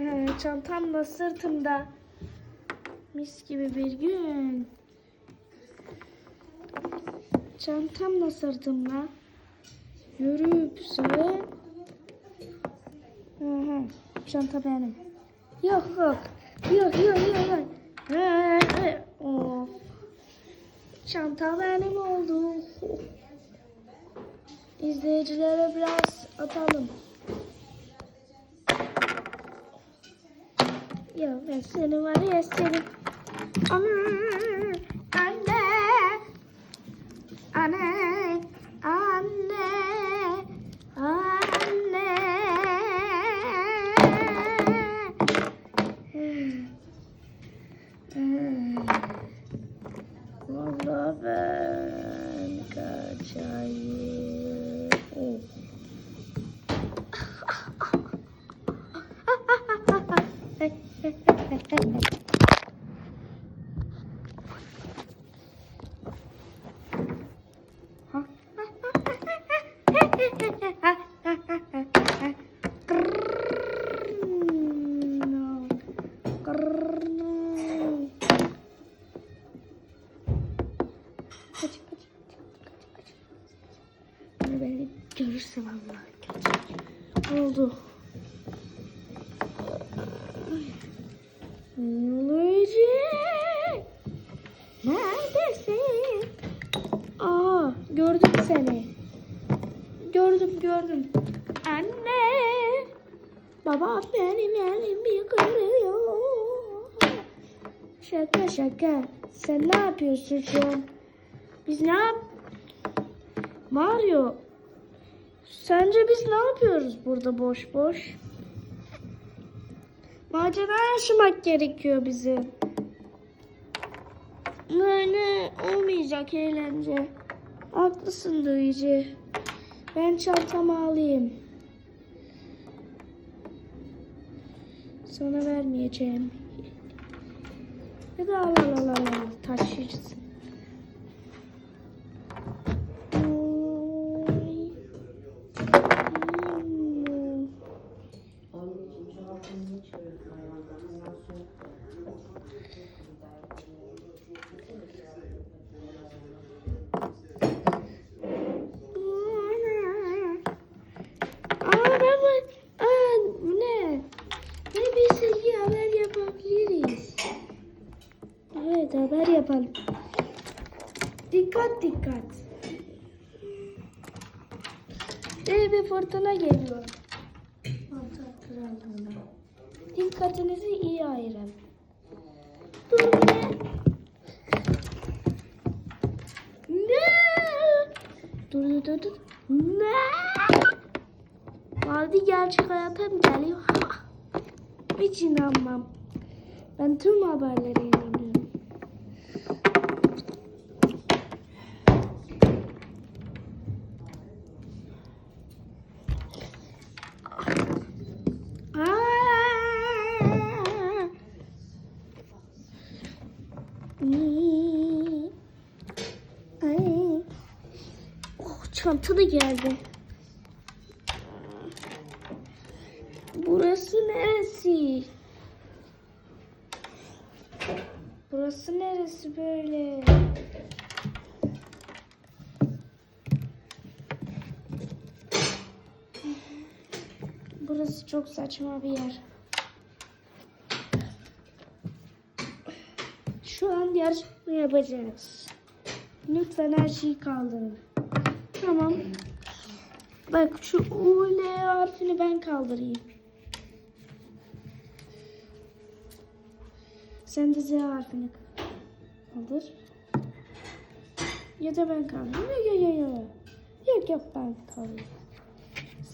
Ee, çantam da sırtımda. Mis gibi bir gün. Çantam da sırtımda. Yürüyüp hı. Çanta benim. Yok yok. Yok yok yok. yok. Of. Çanta benim oldu. İzleyicilere biraz atalım. Ya seni var ya. Anne, anne, anne, anne, Kaç kaç. Oldu. Seni. Gördüm, gördüm. Anne! Baba benim elimi kırıyor. Şaka şaka. Sen ne yapıyorsun şu an? Biz ne yap... Mario. Sence biz ne yapıyoruz burada boş boş? Macera yaşamak gerekiyor bize. Böyle olmayacak eğlence. Haklısın Luigi. Ben çantamı alayım. Sana vermeyeceğim. Ya da al al al al taşırsın. Evet haber yapalım. Dikkat dikkat. Ee, bir fırtına geliyor. Dikkatinizi iyi ayırın. Dur ne? Ne? Dur dur dur dur. Ne? Valdi gerçek hayata geliyor? Hiç inanmam. Ben tüm haberlere inanıyorum. Çanta da geldi. Burası neresi? Burası neresi böyle? Burası çok saçma bir yer. Şu an yarışma yapacağız. Lütfen her şeyi kaldırın. Tamam. Bak şu U, L harfini ben kaldırayım. Sen de Z harfini kaldır. Ya da ben kaldırayım. Yok yok yok yok. Yok yok ben kaldırayım.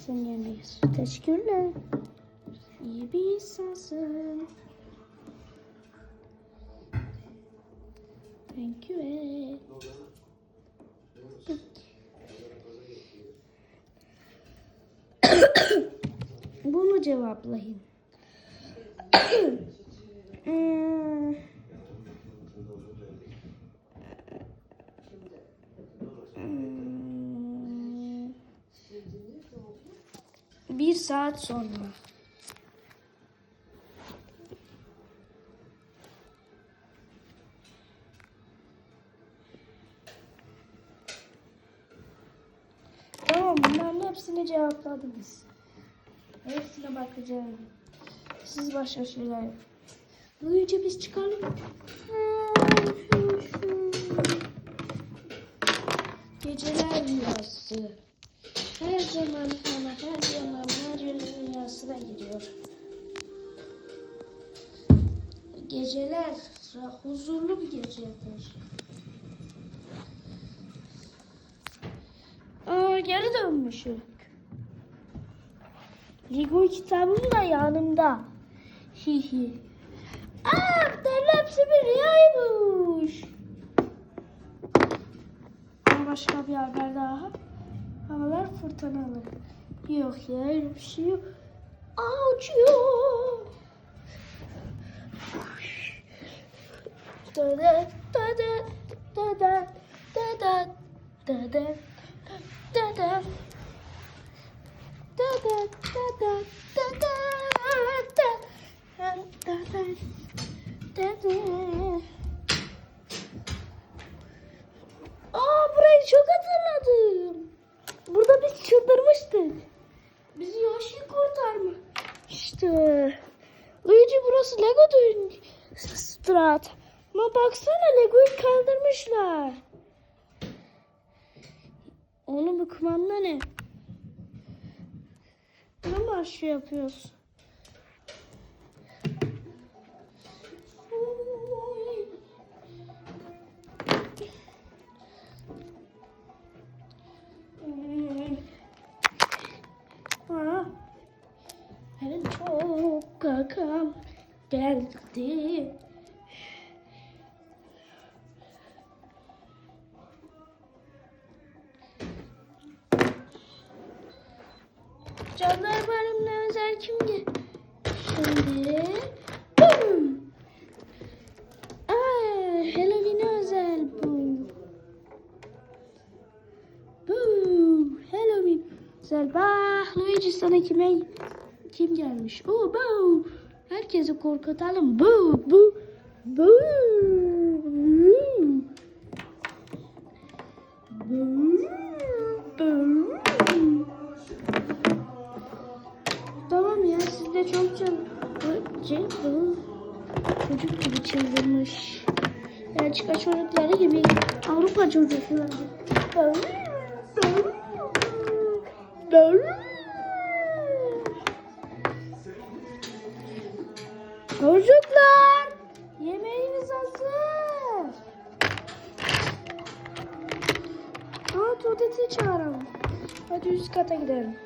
Sen yerine Teşekkürler. İyi bir insansın. Thank you. cevaplayın. Hmm. Bir saat sonra. Tamam bunların hepsini cevapladınız. Hepsine bakacağım. Siz başka şeyler. Büyüyünce biz çıkalım. Geceler rüyası. Her zaman ama her zaman her yönün rüyasına giriyor. Geceler huzurlu bir gecedir. Aa, geri dönmüşüm. Lego kitabım da yanımda. Hihi. Aa, bunların hepsi bir rüyaymış. Başka bir haber daha. Havalar fırtınalı. Yok ya öyle bir şey yok. Aa, da da da da da da da da da da Aa burayı çok hatırladım. Burada biz çıldırmıştık. Bizi Yoshi kurtarma. İşte. Luigi burası Lego Strat. Ama baksana Lego'yu kaldırmışlar. Onun bu kumanda ne? Bunu mu şey yapıyoruz? Benim çok kakam geldi. Canlar Bayramı'na özel kim ge- Şimdi... Bum! Aa, Halloween'e özel bu. Bu Halloween özel. Bak Luigi sana kime kim gelmiş? Oo bu. Herkesi korkutalım. Bu bu bu. Bu. Bu. Tamam ya siz de çok. Bu- şey, Çocuk gibi çıldırmış. Belçika çocukları gibi Avrupa çocukları. Çocuklar yemeğiniz hazır. Aa tuvalete çağıralım. Hadi üst kata gidelim.